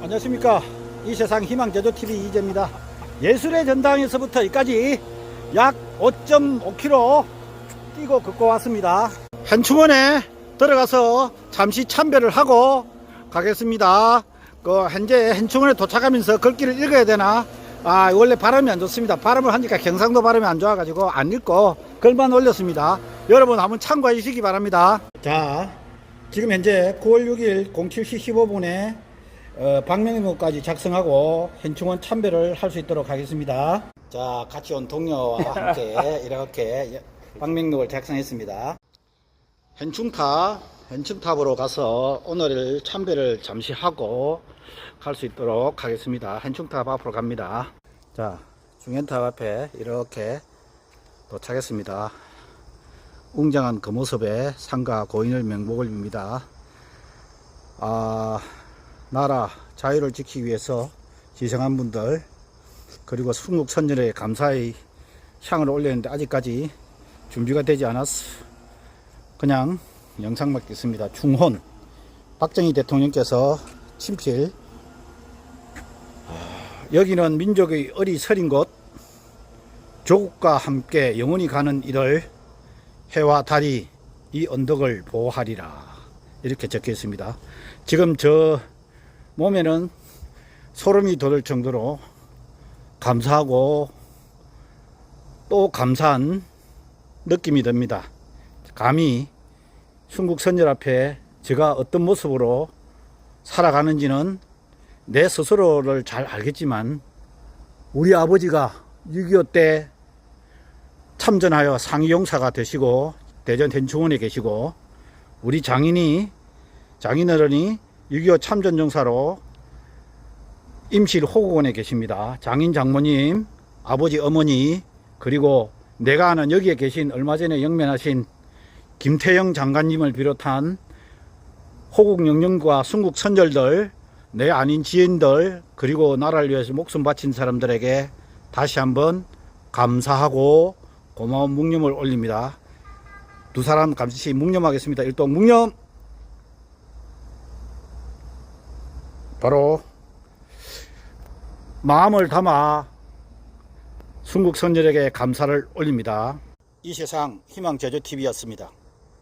안녕하십니까. 이 세상 희망 제조TV 이재입니다. 예술의 전당에서부터 여기까지 약 5.5km 뛰고 걷고 왔습니다. 현충원에 들어가서 잠시 참배를 하고 가겠습니다. 그 현재 현충원에 도착하면서 글귀를 읽어야 되나? 아 원래 발음이 안 좋습니다. 발음을 하니까 경상도 발음이 안 좋아가지고 안 읽고 글만 올렸습니다. 여러분 한번 참고해 주시기 바랍니다. 자 지금 현재 9월 6일 07시 15분에 어, 방명록까지 작성하고 현충원 참배를 할 수 있도록 하겠습니다. 자, 같이 온 동료와 함께 이렇게 방명록을 작성했습니다. 현충탑, 현충탑으로 가서 오늘 참배를 잠시 하고 갈 수 있도록 하겠습니다. 현충탑 앞으로 갑니다. 자, 중현탑 앞에 이렇게 도착했습니다. 웅장한 그 모습에 상가 고인을 명복을 빕니다. 아, 나라 자유를 지키기 위해서 희생한 분들 그리고 순국 선열에 감사의 향을 올렸는데 아직까지 준비가 되지 않았어. 그냥 영상만 있습니다. 중혼 박정희 대통령께서 아, 여기는 민족의 어리서린 곳 조국과 함께 영원히 가는 일을 해와 달이 이 언덕을 보호하리라 이렇게 적혀 있습니다. 지금 저 몸에는 소름이 돋을 정도로 감사하고 또 감사한 느낌이 듭니다. 감히 순국 선열 앞에 제가 어떤 모습으로 살아가는지는 내 스스로를 잘 알겠지만 우리 아버지가 6.25 때 참전하여 상위용사가 되시고 대전 현충원에 계시고 우리 장인이 장인어른이 6.25 참전용사로 임실 호국원에 계십니다. 장인 장모님, 아버지 어머니 그리고 내가 아는 여기에 계신 얼마 전에 영면하신 김태영 장관님을 비롯한 호국 영령과 순국 선열들 내 아닌 지인들 그리고 나라를 위해서 목숨 바친 사람들에게 다시 한번 감사하고 고마운 묵념을 올립니다. 두 사람 감시 묵념하겠습니다. 일동 묵념. 바로 마음을 담아 순국 선열에게 감사를 올립니다. 이 세상 희망 제조 TV였습니다.